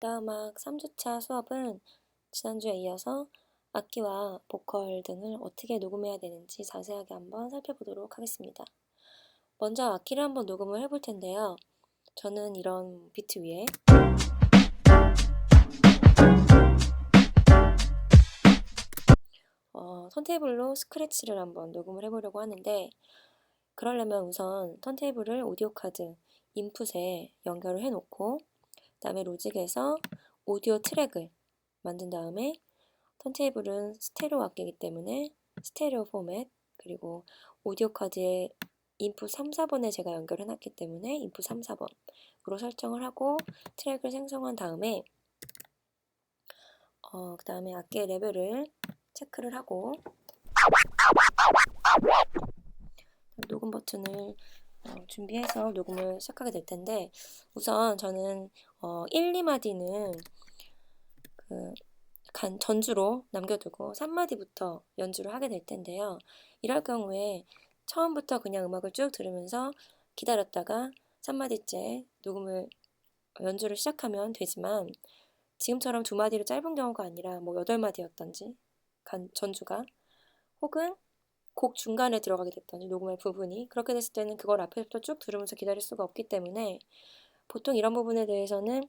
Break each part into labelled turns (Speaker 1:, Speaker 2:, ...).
Speaker 1: 다음학 3주차 수업은 지난주에 이어서 악기와 보컬 등을 어떻게 녹음해야 되는지 자세하게 한번 살펴보도록 하겠습니다. 먼저 악기를 한번 녹음을 해볼 텐데요. 저는 이런 비트 위에 어, 턴테이블로 스크래치를 한번 녹음을 해보려고 하는데 그러려면 우선 턴테이블을 오디오 카드 인풋에 연결을 해놓고 그 다음에 로직에서 오디오 트랙을 만든 다음에 턴테이블은 스테레오 악기이기 때문에 스테레오 포맷 그리고 오디오 카드에 인풋 3, 4번에 제가 연결해 놨기 때문에 인풋 3, 4번으로 설정을 하고 트랙을 생성한 다음에 어, 그 다음에 악기의 레벨을 체크를 하고 녹음 버튼을 어, 준비해서 녹음을 시작하게 될 텐데 우선 저는 어, 1, 2마디는 그 간, 전주로 남겨두고 3마디부터 연주를 하게 될 텐데요. 이럴 경우에 처음부터 그냥 음악을 쭉 들으면서 기다렸다가 3마디째 녹음을 연주를 시작하면 되지만 지금처럼 두 마디로 짧은 경우가 아니라 뭐 8마디였던지 간 전주가 혹은 곡 중간에 들어가게 됐더니 녹음할 부분이 그렇게 됐을 때는 그걸 앞에부터 쭉 들으면서 기다릴 수가 없기 때문에 보통 이런 부분에 대해서는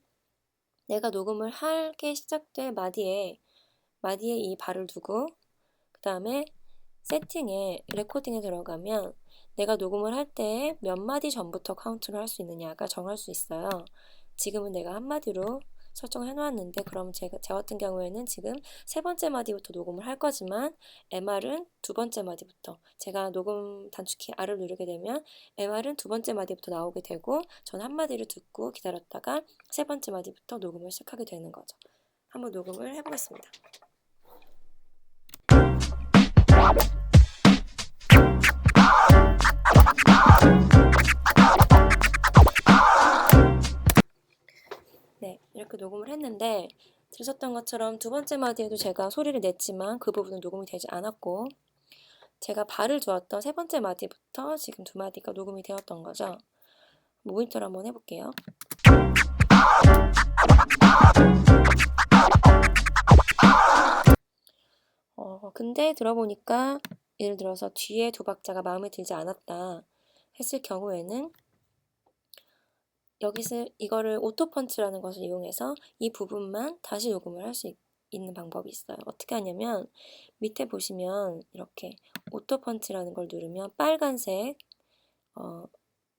Speaker 1: 내가 녹음을 하게 시작될 마디에 마디에 이 발을 두고 그 다음에 세팅에 레코딩에 들어가면 내가 녹음을 할 때 몇 마디 전부터 카운트를 할 수 있느냐가 정할 수 있어요. 지금은 내가 한마디로 설정을 해놓았는데 그럼 제가 제 같은 경우에는 지금 세 번째 마디부터 녹음을 할 거지만 MR은 두 번째 마디부터 제가 녹음 단축키 R을 누르게 되면 MR은 두 번째 마디부터 나오게 되고 전 한 마디를 듣고 기다렸다가 세 번째 마디부터 녹음을 시작하게 되는 거죠. 한번 녹음을 해보겠습니다. 녹음을 했는데 들으셨던 것처럼 두 번째 마디에도 제가 소리를 냈지만 그 부분은 녹음이 되지 않았고 제가 발을 두었던 세 번째 마디부터 지금 두 마디가 녹음이 되었던 거죠. 모니터를 한번 해볼게요. 어, 근데 들어보니까 예를 들어서 뒤에 두 박자가 마음에 들지 않았다 했을 경우에는 여기서 이거를 오토펀치라는 것을 이용해서 이 부분만 다시 녹음을 할 수 있는 방법이 있어요. 어떻게 하냐면 밑에 보시면 이렇게 오토펀치라는 걸 누르면 빨간색 어,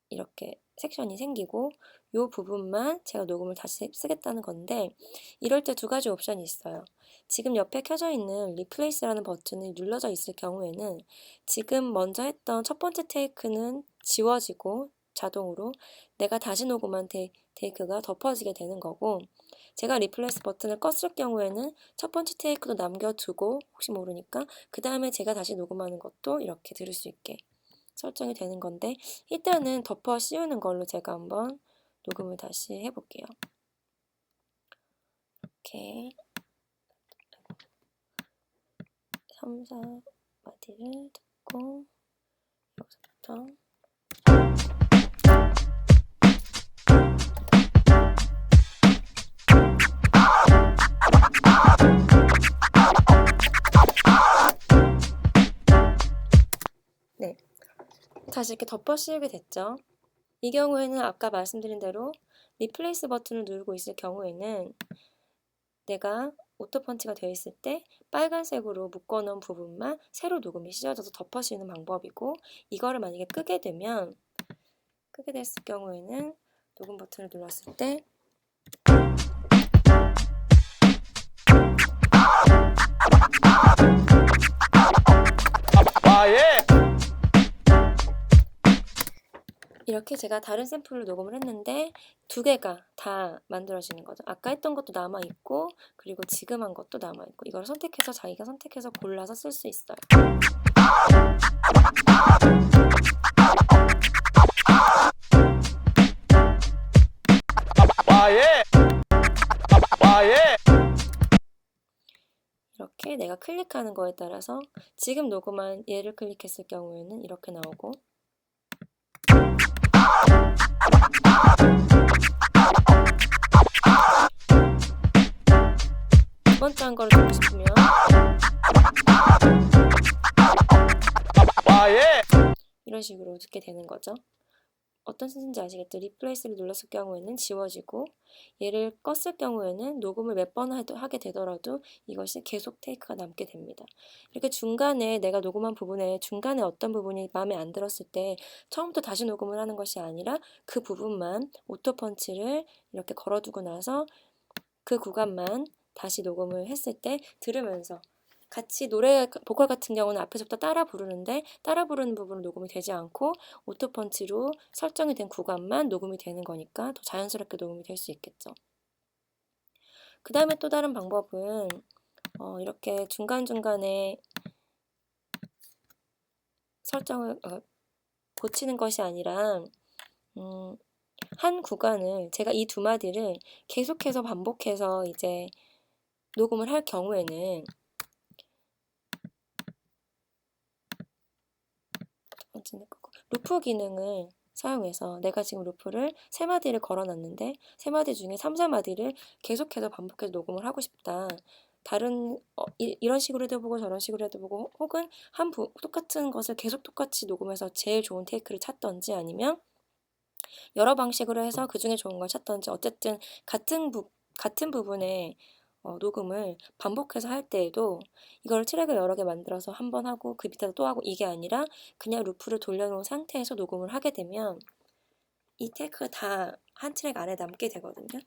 Speaker 1: 이렇게 섹션이 생기고 이 부분만 제가 녹음을 다시 쓰겠다는 건데 이럴 때 두 가지 옵션이 있어요. 지금 옆에 켜져 있는 리플레이스라는 버튼이 눌러져 있을 경우에는 지금 먼저 했던 첫 번째 테이크는 지워지고 자동으로 내가 다시 녹음한 테, 테이크가 덮어지게 되는 거고 제가 리플레이스 버튼을 껐을 경우에는 첫 번째 테이크도 남겨두고 혹시 모르니까 그 다음에 제가 다시 녹음하는 것도 이렇게 들을 수 있게 설정이 되는 건데 일단은 덮어 씌우는 걸로 제가 한번 녹음을 다시 해볼게요. 이렇게 3, 4마디를 듣고 여기서부터 다시 이렇게 덮어 씌우게 됐죠. 이 경우에는 아까 말씀드린 대로 리플레이스 버튼을 누르고 있을 경우에는 내가 오토펀치가 되어 있을 때 빨간색으로 묶어놓은 부분만 새로 녹음이 씌워져서 덮어 씌우는 방법이고 이거를 만약에 끄게 되면 끄게 됐을 경우에는 녹음 버튼을 눌렀을 때
Speaker 2: 아, 예.
Speaker 1: 이렇게 제가 다른 샘플을 녹음을 했는데 두 개가 다 만들어지는 거죠. 아까 했던 것도 남아 있고 그리고 지금 한 것도 남아 있고 이걸 선택해서 자기가 선택해서 골라서 쓸 수 있어요. 이렇게 내가 클릭하는 거에 따라서 지금 녹음한 얘를 클릭했을 경우에는 이렇게 나오고 두 번째 한 거를 듣고 싶으면
Speaker 2: 아, 예.
Speaker 1: 이런 식으로 듣게 되는 거죠. 어떤 뜻인지 아시겠죠? 리플레이스를 눌렀을 경우에는 지워지고 얘를 껐을 경우에는 녹음을 몇 번 하게 되더라도 이것이 계속 테이크가 남게 됩니다. 이렇게 중간에 내가 녹음한 부분에 중간에 어떤 부분이 마음에 안 들었을 때 처음부터 다시 녹음을 하는 것이 아니라 그 부분만 오토펀치를 이렇게 걸어두고 나서 그 구간만 다시 녹음을 했을 때 들으면서 같이 노래 보컬 같은 경우는 앞에서부터 따라 부르는데 따라 부르는 부분은 녹음이 되지 않고 오토펀치로 설정이 된 구간만 녹음이 되는 거니까 더 자연스럽게 녹음이 될 수 있겠죠. 그 다음에 또 다른 방법은 어, 이렇게 중간중간에 설정을 어, 고치는 것이 아니라 음, 한 구간을 제가 이 두 마디를 계속해서 반복해서 이제 녹음을 할 경우에는 번째는 거고 루프 기능을 사용해서 내가 지금 루프를 세 마디를 걸어놨는데 세 마디 중에 3, 4마디를 계속해서 반복해서 녹음을 하고 싶다. 다른 어, 이, 런 식으로 해도 보고 저런 식으로 해도 보고 혹은 한 부, 똑같은 것을 계속 똑같이 녹음해서 제일 좋은 테이크를 찾던지 아니면 여러 방식으로 해서 그 중에 좋은 걸 찾던지 어쨌든 같은 부, 같은 부분에 어, 녹음을 반복해서 할 때에도 이걸 트랙을 여러 개 만들어서 한 번 하고 그 밑에다 또 하고 이게 아니라 그냥 루프를 돌려놓은 상태에서 녹음을 하게 되면 이 테이크가 다한 트랙 안에 남게 되거든요.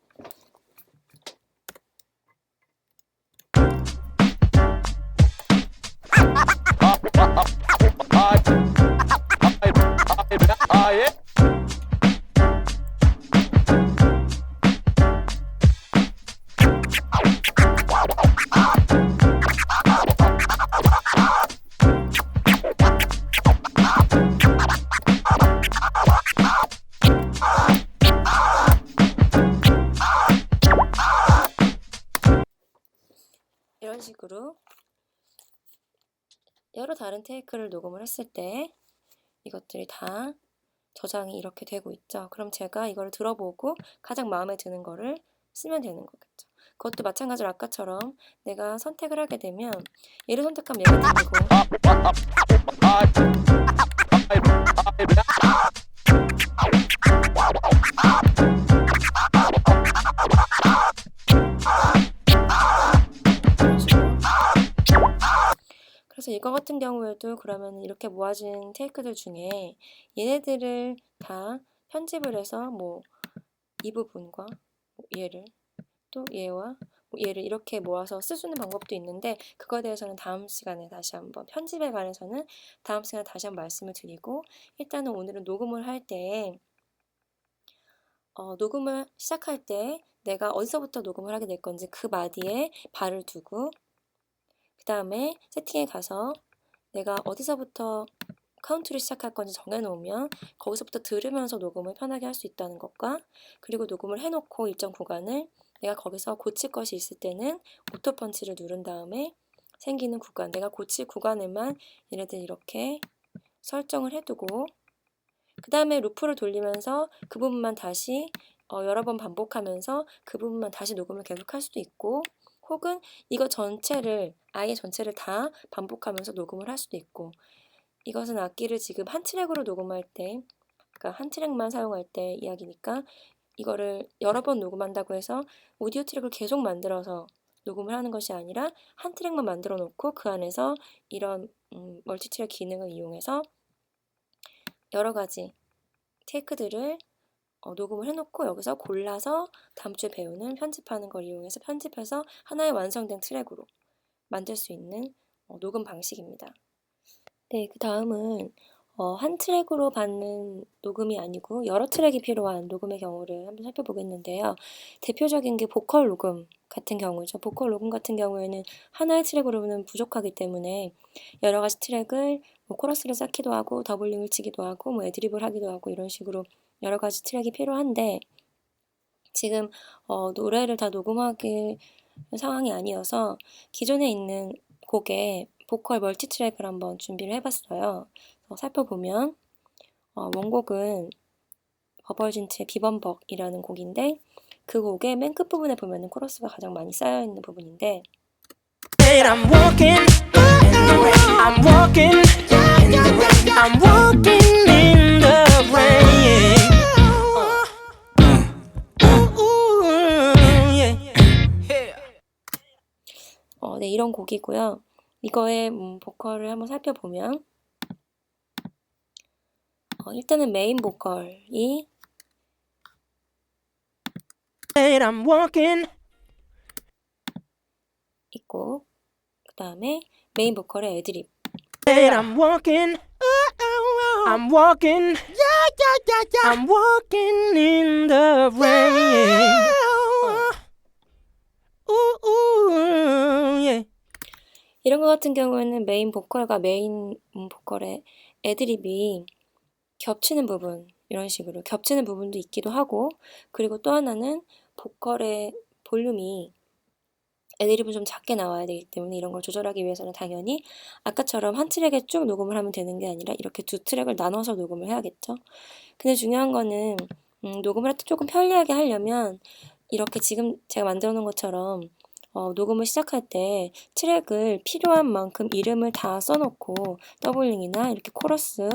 Speaker 2: 아, 아, 예.
Speaker 1: 식으로 여러 다른 테이크를 녹음을 했을 때 이것들이 다 저장이 이렇게 되고 있죠. 그럼 제가 이걸 들어보고 가장 마음에 드는 거를 쓰면 되는 거겠죠. 그것도 마찬가지로 아까처럼 내가 선택을 하게 되면 얘를 선택하면 얘가 들리고 이거 같은 경우에도 그러면 이렇게 모아진 테이크들 중에 얘네들을 다 편집을 해서 뭐 이 부분과 뭐 얘를 또 얘와 뭐 얘를 이렇게 모아서 쓸수 있는 방법도 있는데 그거에 대해서는 다음 시간에 다시 한번 편집에 관해서는 다음 시간에 다시 한번 말씀을 드리고 일단은 오늘은 녹음을 할때 어, 녹음을 시작할 때 내가 어디서부터 녹음을 하게 될 건지 그 마디에 발을 두고 그 다음에 세팅에 가서 내가 어디서부터 카운트를 시작할 건지 정해놓으면 거기서부터 들으면서 녹음을 편하게 할 수 있다는 것과 그리고 녹음을 해놓고 일정 구간을 내가 거기서 고칠 것이 있을 때는 오토펀치를 누른 다음에 생기는 구간, 내가 고칠 구간에만 얘네들 이렇게 설정을 해두고 그 다음에 루프를 돌리면서 그 부분만 다시 어, 여러 번 반복하면서 그 부분만 다시 녹음을 계속 할 수도 있고 혹은 이거 전체를 아예 전체를 다 반복하면서 녹음을 할 수도 있고 이것은 악기를 지금 한 트랙으로 녹음할 때 그러니까 한 트랙만 사용할 때 이야기니까 이거를 여러 번 녹음한다고 해서 오디오 트랙을 계속 만들어서 녹음을 하는 것이 아니라 한 트랙만 만들어 놓고 그 안에서 이런 음, 멀티 트랙 기능을 이용해서 여러 가지 테이크들을 어, 녹음을 해놓고 여기서 골라서 다음 주에 배우는 편집하는 걸 이용해서 편집해서 하나의 완성된 트랙으로 만들 수 있는 어, 녹음 방식입니다. 네, 그 다음은 어, 한 트랙으로 받는 녹음이 아니고 여러 트랙이 필요한 녹음의 경우를 한번 살펴보겠는데요. 대표적인 게 보컬 녹음 같은 경우죠. 보컬 녹음 같은 경우에는 하나의 트랙으로는 부족하기 때문에 여러 가지 트랙을 뭐 코러스를 쌓기도 하고 더블링을 치기도 하고 뭐 애드립을 하기도 하고 이런 식으로 여러 가지 트랙이 필요한데 지금 어, 노래를 다 녹음하기 상황이 아니어서 기존에 있는 곡에 보컬 멀티 트랙을 한번 준비를 해봤어요. 어, 살펴보면 어, 원곡은 버벌진트의 비범벅이라는 곡인데 그 곡의 맨 끝부분에 보면은 코러스가 가장 많이 쌓여 있는 부분인데
Speaker 3: I'm walking in the rain. I'm walking in the rain.
Speaker 1: 어, 네, 이런 곡이고요. 이거의 음, 보컬을 한번 살펴보면 어, 일단은 메인 보컬이
Speaker 3: And I'm walking.
Speaker 1: 있고 그 다음에 메인 보컬의 애드립
Speaker 3: I'm walking. I'm walking. I'm walking in the rain. Ooh, ooh, yeah.
Speaker 1: 이런 것 같은 경우에는 메인 보컬과 메인 음, 보컬의 애드립이 겹치는 부분 이런 식으로 겹치는 부분도 있기도 하고 그리고 또 하나는 보컬의 볼륨이 애드립은 좀 작게 나와야 되기 때문에 이런 걸 조절하기 위해서는 당연히 아까처럼 한 트랙에 쭉 녹음을 하면 되는 게 아니라 이렇게 두 트랙을 나눠서 녹음을 해야겠죠. 근데 중요한 거는 음, 녹음을 할 때 조금 편리하게 하려면 이렇게 지금 제가 만들어 놓은 것처럼 어, 녹음을 시작할 때 트랙을 필요한 만큼 이름을 다 써놓고 더블링이나 이렇게 코러스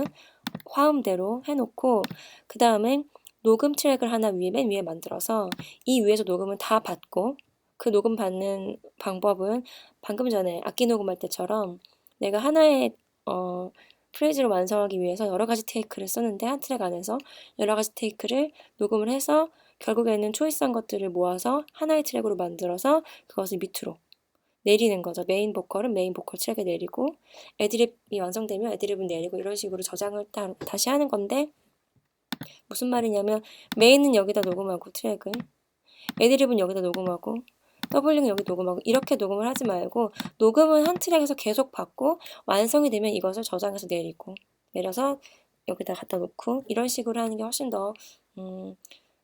Speaker 1: 화음대로 해놓고 그 다음에 녹음 트랙을 하나 위에 맨 위에 만들어서 이 위에서 녹음을 다 받고 그 녹음 받는 방법은 방금 전에 악기 녹음할 때처럼 내가 하나의 어, 프레이즈를 완성하기 위해서 여러 가지 테이크를 쓰는데 한 트랙 안에서 여러 가지 테이크를 녹음을 해서 결국에는 초이스한 것들을 모아서 하나의 트랙으로 만들어서 그것을 밑으로 내리는 거죠. 메인 보컬은 메인 보컬 트랙에 내리고 애드립이 완성되면 애드립은 내리고 이런 식으로 저장을 따, 다시 하는 건데 무슨 말이냐면 메인은 여기다 녹음하고 트랙을 애드립은 여기다 녹음하고 더블링은 여기 녹음하고 이렇게 녹음을 하지 말고 녹음은 한 트랙에서 계속 받고 완성이 되면 이것을 저장해서 내리고 내려서 여기다 갖다 놓고 이런 식으로 하는 게 훨씬 더 음,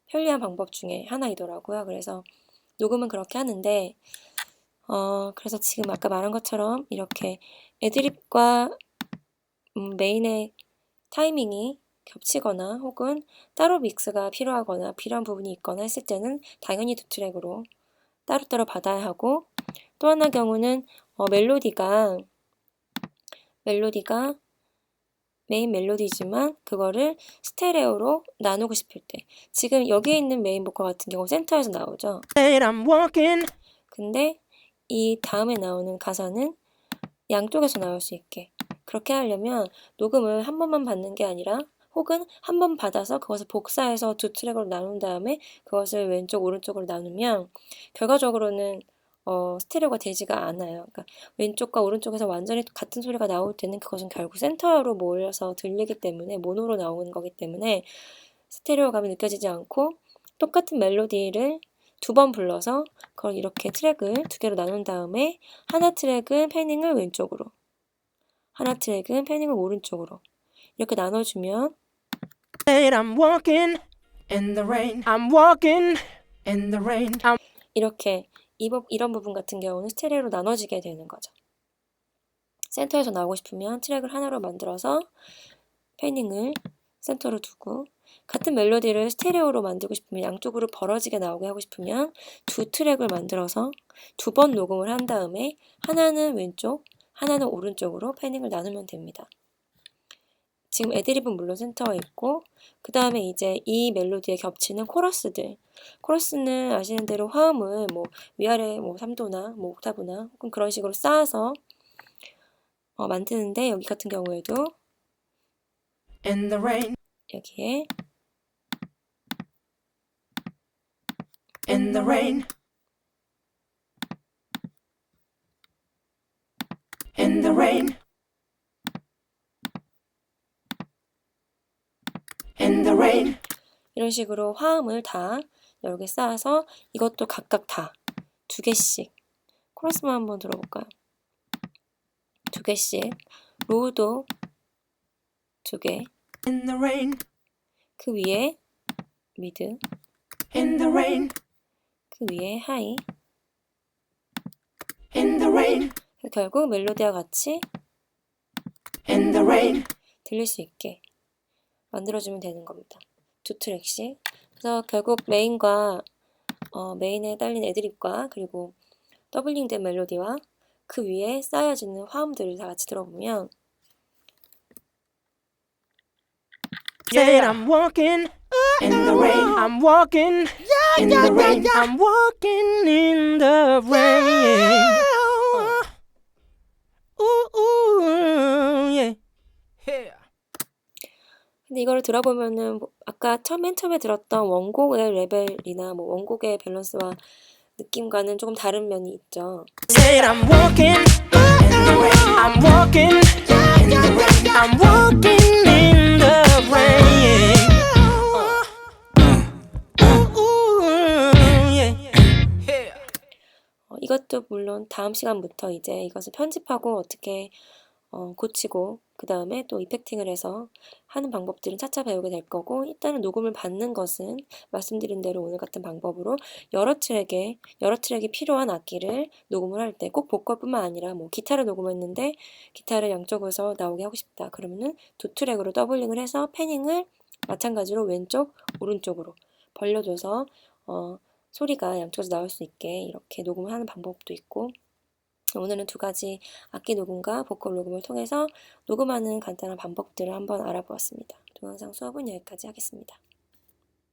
Speaker 1: 편리한 방법 중에 하나이더라고요. 그래서 녹음은 그렇게 하는데 어, 그래서 지금 아까 말한 것처럼 이렇게 애드립과 음, 메인의 타이밍이 겹치거나 혹은 따로 믹스가 필요하거나 필요한 부분이 있거나 했을 때는 당연히 두 트랙으로 따로따로 받아야 하고 또 하나 경우는 어, 멜로디가 멜로디가 메인 멜로디지만 그거를 스테레오로 나누고 싶을 때. 지금 여기에 있는 메인 보컬 같은 경우 센터에서 나오죠. 근데 이 다음에 나오는 가사는 양쪽에서 나올 수 있게. 그렇게 하려면 녹음을 한 번만 받는 게 아니라 혹은 한 번 받아서 그것을 복사해서 두 트랙으로 나눈 다음에 그것을 왼쪽 오른쪽으로 나누면 결과적으로는 어, 스테레오가 되지가 않아요. 그러니까 왼쪽과 오른쪽에서 완전히 같은 소리가 나올 때는 그것은 결국 센터로 몰려서 들리기 때문에 모노로 나오는 거기 때문에 스테레오감이 느껴지지 않고 똑같은 멜로디를 두 번 불러서 그걸 이렇게 트랙을 두 개로 나눈 다음에 하나 트랙은 패닝을 왼쪽으로 하나 트랙은 패닝을 오른쪽으로 이렇게 나눠주면
Speaker 3: And I'm walking in the rain. I'm walking in the rain. I'm
Speaker 1: 이렇게 이런 부분 같은 경우는 스테레오로 나눠지게 되는 거죠. 센터에서 나오고 싶으면 트랙을 하나로 만들어서 패닝을 센터로 두고 같은 멜로디를 스테레오로 만들고 싶으면 양쪽으로 벌어지게 나오게 하고 싶으면 두 트랙을 만들어서 두 번 녹음을 한 다음에 하나는 왼쪽, 하나는 오른쪽으로 패닝을 나누면 됩니다. 지금 애드립은 물론 센터에 있고 그 다음에 이제 이 멜로디에 겹치는 코러스들 코러스는 아시는 대로 화음을 뭐 위아래 뭐 3도나 뭐 옥타브나 혹은 그런 식으로 쌓아서 어, 만드는데 여기 같은 경우에도
Speaker 3: in the rain.
Speaker 1: 여기에
Speaker 3: In the rain. In the rain. In the rain.
Speaker 1: 이런 식으로 화음을 다 여기 쌓아서 이것도 각각 다 두 개씩 코러스만 한번 들어볼까요? 두 개씩 로우도 두 개,
Speaker 3: In the rain.
Speaker 1: 그 위에 미드,
Speaker 3: In the rain.
Speaker 1: 그 위에 하이.
Speaker 3: In the rain.
Speaker 1: 결국 멜로디와 같이
Speaker 3: In the rain.
Speaker 1: 들릴 수 있게 만들어주면 되는 겁니다. 두 트랙씩. 그래서 결국 메인과 어, 메인에 딸린 애드립과 그리고 더블링된 멜로디와 그 위에 쌓여지는 화음들을 다 같이 들어보면
Speaker 3: Said I'm walking in the rain. I'm walking in the rain. I'm walking in the rain. Ooh, ooh, yeah. Yeah.
Speaker 1: 근데 이거를 들어보면은 뭐 아까 처음 맨 처음에 들었던 원곡의 레벨이나 뭐 원곡의 밸런스와 느낌과는 조금 다른 면이 있죠. 어, 이것도 물론 다음 시간부터 이제 이것을 편집하고 어떻게 어, 고치고 그 다음에 또 이펙팅을 해서 하는 방법들은 차차 배우게 될 거고 일단은 녹음을 받는 것은 말씀드린 대로 오늘 같은 방법으로 여러 트랙에 여러 트랙이 필요한 악기를 녹음을 할 때 꼭 보컬뿐만 아니라 뭐 기타를 녹음했는데 기타를 양쪽에서 나오게 하고 싶다 그러면은 두 트랙으로 더블링을 해서 패닝을 마찬가지로 왼쪽 오른쪽으로 벌려줘서 어, 소리가 양쪽에서 나올 수 있게 이렇게 녹음을 하는 방법도 있고 오늘은 두 가지 악기 녹음과 보컬 녹음을 통해서 녹음하는 간단한 방법들을 한번 알아보았습니다. 동영상 수업은 여기까지 하겠습니다.